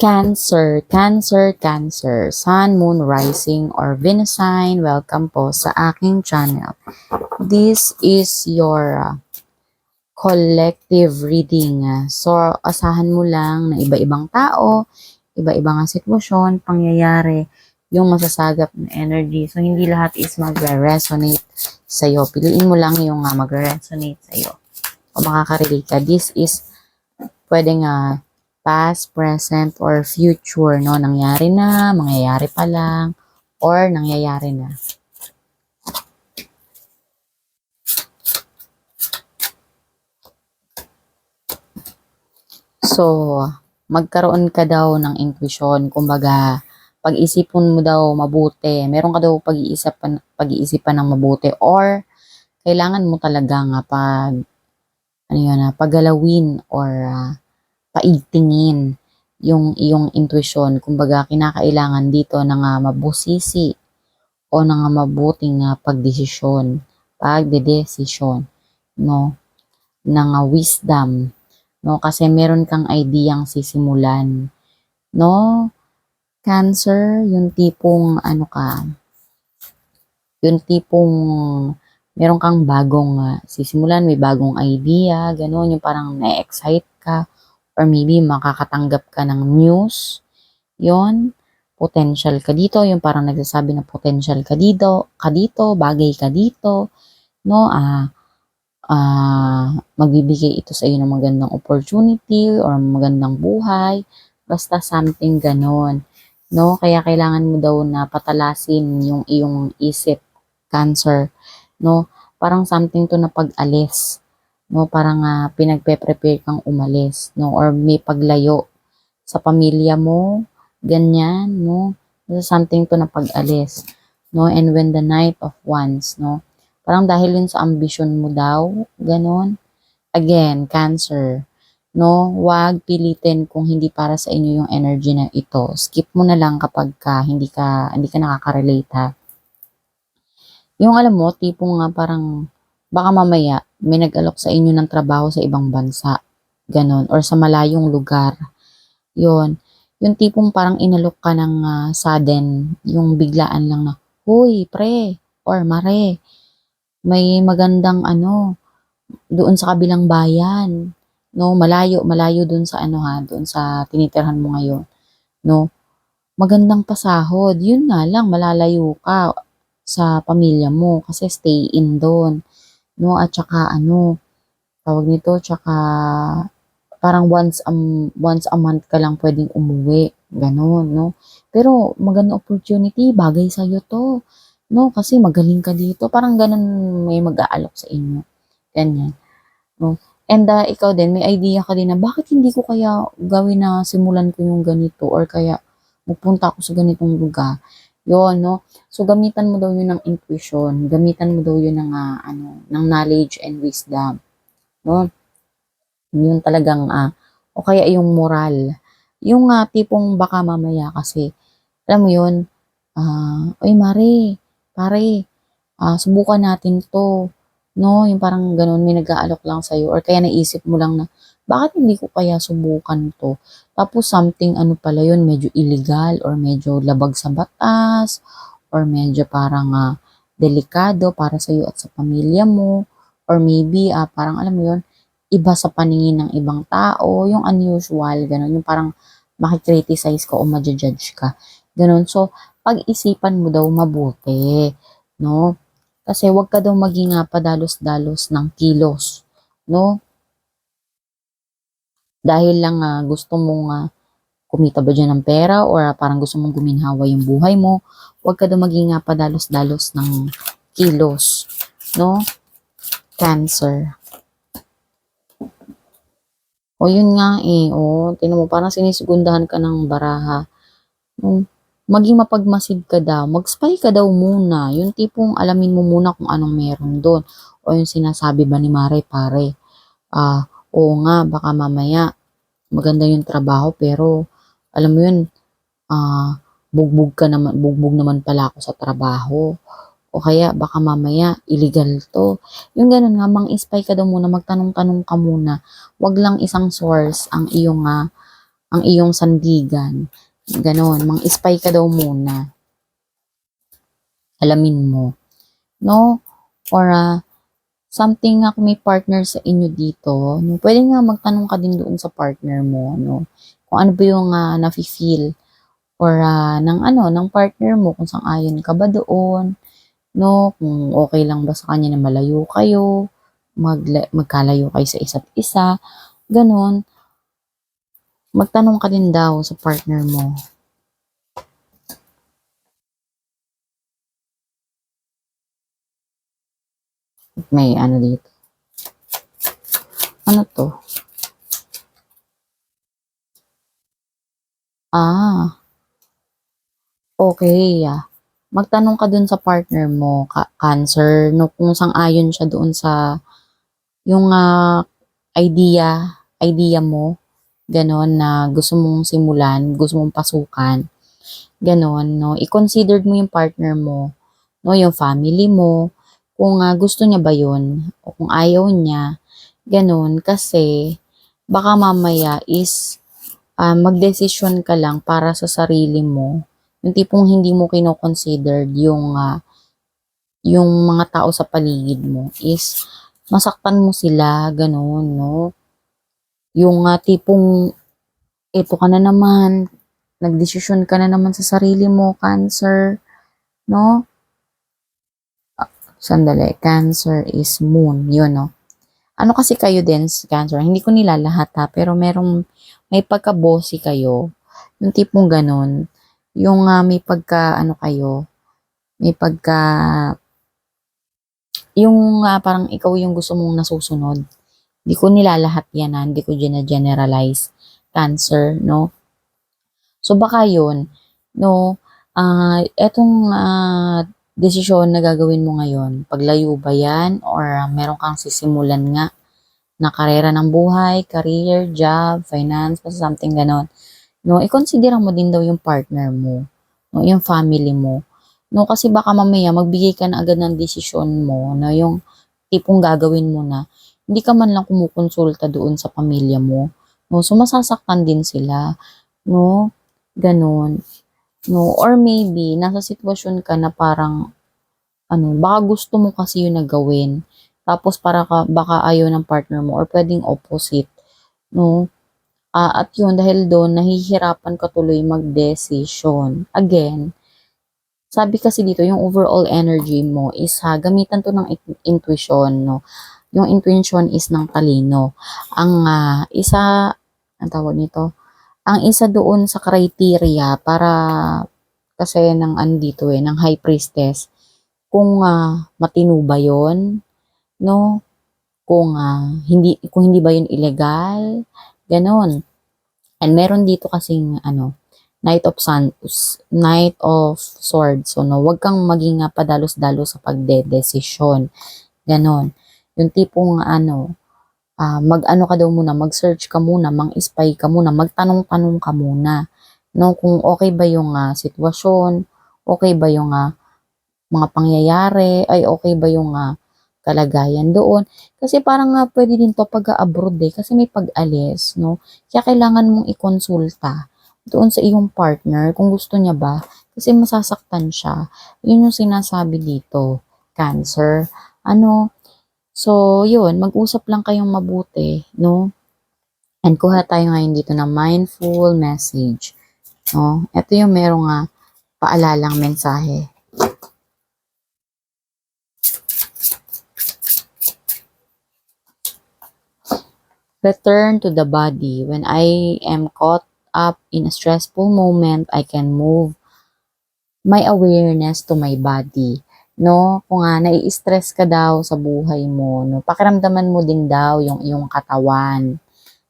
Cancer, Cancer, Cancer, Sun, Moon, Rising, or Venus sign, welcome po sa aking channel. This is your uh, collective reading. So, asahan mo lang na iba-ibang tao, iba-ibang sitwasyon, pangyayari, yung masasagap na energy. So, hindi lahat is magre-resonate sa'yo. Piliin mo lang yung uh, magre-resonate sa'yo. O makaka-relate ka. This is pwedeng uh, past, present, or future, no? Nangyari na, mangyayari pa lang, or nangyayari na. So, magkaroon ka daw ng intuition, kumbaga, pag-isipon mo daw mabuti, meron ka daw pag-iisipan, pag-iisipan ng mabuti, or kailangan mo talaga nga pag, ano yun, ah, paggalawin, or ah, paigtingin yung iyong intuition. Kumbaga, kinakailangan dito na nga mabusisi o na nga mabuting nga pagdesisyon, pagdedesisyon, no? Na nga wisdom, no? Kasi meron kang ideyang sisimulan, no? Cancer, yung tipong ano ka, yung tipong meron kang bagong ah, sisimulan, may bagong idea, gano'n, yung parang na-excite or maybe makakatanggap ka ng news, yon potential ka dito, yung parang nagsasabi na potential ka dito, ka dito, bagay ka dito, no, ah, ah, magbibigay ito sa iyo ng magandang opportunity or magandang buhay, basta something ganon, no, kaya kailangan mo daw na patalasin yung iyong isip, cancer, no, parang something to na pag-alis, no, parang uh, pinagpe-prepare kang umalis, no, or may paglayo sa pamilya mo, ganyan, no, something to na pag-alis, no, and when the night of wands, no, parang dahil yun sa ambition mo daw, ganon, again, cancer, no, wag pilitin kung hindi para sa inyo yung energy na ito, skip mo na lang kapag ka, hindi ka, hindi ka nakaka-relate ha, yung alam mo, tipong nga parang, baka mamaya, may nag-alok sa inyo ng trabaho sa ibang bansa, ganon, or sa malayong lugar, yon yung tipong parang inalok ka ng uh, sudden, yung biglaan lang na, huy, pre, or mare, may magandang ano, doon sa kabilang bayan, no, malayo, malayo doon sa ano ha, doon sa tinitirhan mo ngayon, no, magandang pasahod, yun nga lang, malalayo ka, sa pamilya mo kasi stay in doon. No? At saka ano, tawag nito, tsaka parang once a, once a month ka lang pwedeng umuwi. Ganon, no? Pero maganda opportunity, bagay sa'yo to. No? Kasi magaling ka dito. Parang ganon may mag-aalok sa inyo. Ganyan. No? And uh, ikaw din, may idea ka din na bakit hindi ko kaya gawin na simulan ko yung ganito or kaya magpunta ako sa ganitong lugar. Yun, no? So, gamitan mo daw yun ng intuition. Gamitan mo daw yun ng, uh, ano, ng knowledge and wisdom. No? Yun talagang, uh, o kaya yung moral. Yung uh, tipong baka mamaya kasi, alam mo yun, uh, oy Mare, pare, uh, subukan natin to. No, yung parang ganun, may nag-aalok lang sa'yo. Or kaya naisip mo lang na, bakit hindi ko kaya subukan to? Tapos something ano pala yun, medyo illegal or medyo labag sa batas or medyo parang uh, delikado para sa iyo at sa pamilya mo or maybe uh, parang alam mo yun, iba sa paningin ng ibang tao, yung unusual, ganun, yung parang makikriticize ka o ma-judge ka. Ganun. So, pag-isipan mo daw mabuti, no? Kasi wag ka daw maging padalos-dalos ng kilos, no? Dahil lang uh, gusto mong uh, kumita ba dyan ng pera or uh, parang gusto mong guminhawa yung buhay mo, huwag ka daw maging uh, padalos-dalos ng kilos. No? Cancer. O yun nga eh, o, tinan mo, parang sinisigundahan ka ng baraha. Um, maging mapagmasid ka daw, mag-spy ka daw muna. Yung tipong alamin mo muna kung anong meron doon. O yung sinasabi ba ni Mare, pare, ah, uh, oo nga, baka mamaya maganda yung trabaho pero alam mo yun, ah, bugbog ka naman, bugbog naman pala ako sa trabaho. O kaya baka mamaya illegal to. Yung ganun nga, mang-spy ka daw muna, magtanong-tanong ka muna. Wag lang isang source ang iyong uh, ang iyong sandigan. Ganon, mang spy ka daw muna. Alamin mo. No? Or ah, something nga kung may partner sa inyo dito, no? pwede nga magtanong ka din doon sa partner mo, no? Kung ano ba yung uh, nafe-feel or ah, ng ano, ng partner mo, kung sang-ayon ka ba doon, no? Kung okay lang ba sa kanya na malayo kayo, mag magkalayo kayo sa isa't isa, ganon. Magtanong ka din daw sa partner mo. May ano dito. Ano to? Ah. Okay. ah. Magtanong ka dun sa partner mo, ka- cancer, no, kung sang-ayon siya doon sa yung ah, idea, idea mo, ganon, na gusto mong simulan, gusto mong pasukan, ganon, no, i-consider mo yung partner mo, no, yung family mo, kung ah, gusto niya ba yun, o kung ayaw niya, ganon, kasi, baka mamaya is, ah, magdesisyon ka lang para sa sarili mo, yung tipong hindi mo kino-consider yung, ah, yung mga tao sa paligid mo is, masaktan mo sila, ganon, no? Yung ah, tipong, eto ka na naman, nagdesisyon ka na naman sa sarili mo, cancer, no? Sandali, cancer is moon, yun, no? Ano kasi kayo din, cancer, hindi ko nila lahat ha, pero merong, may pagka-bossy kayo, yung tipong ganon, yung ah, may pagka, ano kayo, may pagka, yung ah, parang ikaw yung gusto mong nasusunod. Hindi ko nilalahat yan ha, hindi ko generalize cancer, no? So baka yun, no, ah etong ah, desisyon na gagawin mo ngayon, paglayo ba yan or ah, meron kang sisimulan nga na karera ng buhay, career, job, finance, basta something ganon. No, i-consider mo din daw yung partner mo, no, yung family mo. No, kasi baka mamaya magbigay ka na agad ng desisyon mo na yung tipong gagawin mo na hindi ka man lang kumukonsulta doon sa pamilya mo. No, so masasaktan din sila, no? Ganon. No, or maybe nasa sitwasyon ka na parang ano, baka gusto mo kasi yun na gawin. Tapos para ka baka ayaw ng partner mo or pwedeng opposite, no? Ah, at yun, dahil doon, nahihirapan ka tuloy mag-decision. Again, sabi kasi dito, yung overall energy mo is ha, gamitan to ng in- intuition, no? Yung intuition is ng talino. Ang ah, isa, ang tawag nito, ang isa doon sa criteria para kasi ng ano dito eh, ng high priestess, kung ah, matino ba yun, no? Kung ah, hindi, kung hindi ba yun illegal, ganon. And meron dito kasing ano, Knight of Sun, Knight of Swords. So, no, wag kang maging uh, padalos-dalos sa pagdedesisyon. Ganon. Yung tipong ano, uh, mag-ano ka daw muna, mag-search ka muna, mang-spy ka muna, magtanong-tanong ka muna. No, kung okay ba yung uh, sitwasyon, okay ba yung uh, mga pangyayari, ay okay ba yung uh, kalagayan doon. Kasi parang nga pwede din to pag-abroad eh, kasi may pag-alis, no? Kaya kailangan mong ikonsulta doon sa iyong partner kung gusto niya ba kasi masasaktan siya. Yun yung sinasabi dito, cancer. Ano, so yun, mag-usap lang kayong mabuti, no? And kuha tayo ngayon dito ng mindful message. No? Ito yung merong nga paalalang mensahe. Return to the body. When I am caught up in a stressful moment, I can move my awareness to my body. No, kung nga nai-stress ka daw sa buhay mo, no, pakiramdaman mo din daw yung iyong katawan.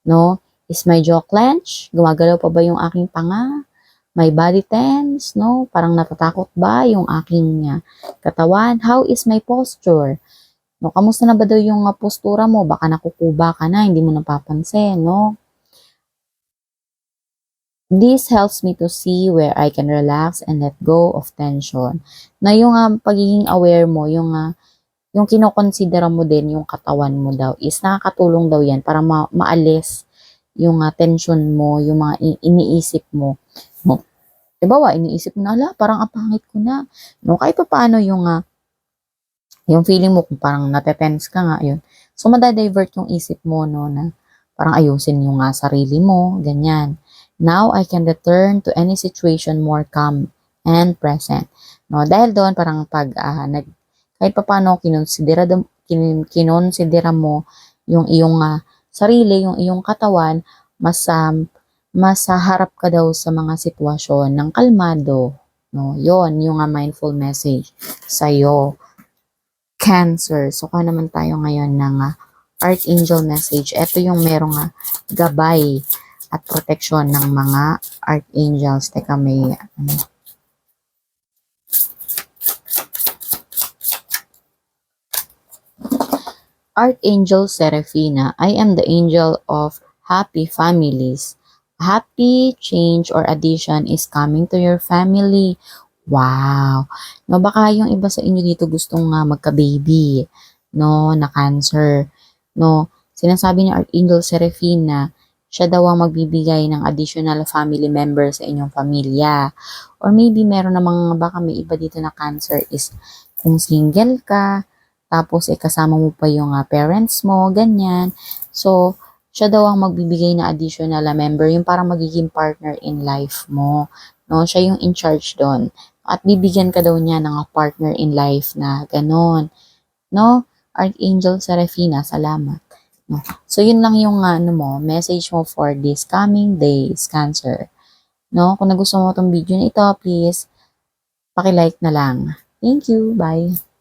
No, is my jaw clench? Gumagalaw pa ba yung aking panga? My body tense, no? Parang natatakot ba yung aking uh, katawan? How is my posture? No, kamusta na ba daw yung uh, postura mo? Baka nakukuba ka na, hindi mo napapansin, no? This helps me to see where I can relax and let go of tension. Na yung uh, pagiging aware mo, yung uh, yung kinokonsidera mo din yung katawan mo daw is nakakatulong daw yan para ma- maalis yung ah, tension mo, yung mga iniisip mo. mo. Diba wa, iniisip mo na, ala, parang apangit ko na. No, kahit pa paano yung, ah, yung feeling mo kung parang natetense ka nga, yun. So, madadivert yung isip mo, no, na parang ayusin yung nga sarili mo, ganyan. Now, I can return to any situation more calm and present. No, dahil doon, parang pag, ah, nag, kahit pa paano, kinonsidera, kin, kinonsidera mo yung iyong ah, sarili, yung iyong katawan, mas, um, mas harap ka daw sa mga sitwasyon ng kalmado. No, yon yung ah, mindful message sa'yo. Cancer. So, kung naman tayo ngayon ng ah, Archangel message. Ito yung merong ah, gabay at protection ng mga archangels. Teka, may ano. Archangel Serafina, I am the angel of happy families. Happy change or addition is coming to your family. Wow! No, baka yung iba sa inyo dito gustong nga magka-baby. No, na cancer. No, sinasabi ni Archangel Serafina, siya daw ang magbibigay ng additional family member sa inyong pamilya. Or maybe meron namang baka may iba dito na cancer is kung single ka, tapos eh, kasama mo pa yung ah, parents mo, ganyan. So, siya daw ang magbibigay na additional ah, member, yung parang magiging partner in life mo. No, siya yung in charge doon. At bibigyan ka daw niya ng ah, partner in life na ganon. No? Archangel Serafina, salamat. No? So, yun lang yung ano mo, message mo for this coming days, Cancer. No? Kung nagustuhan mo itong video na ito, please, paki-like na lang. Thank you. Bye.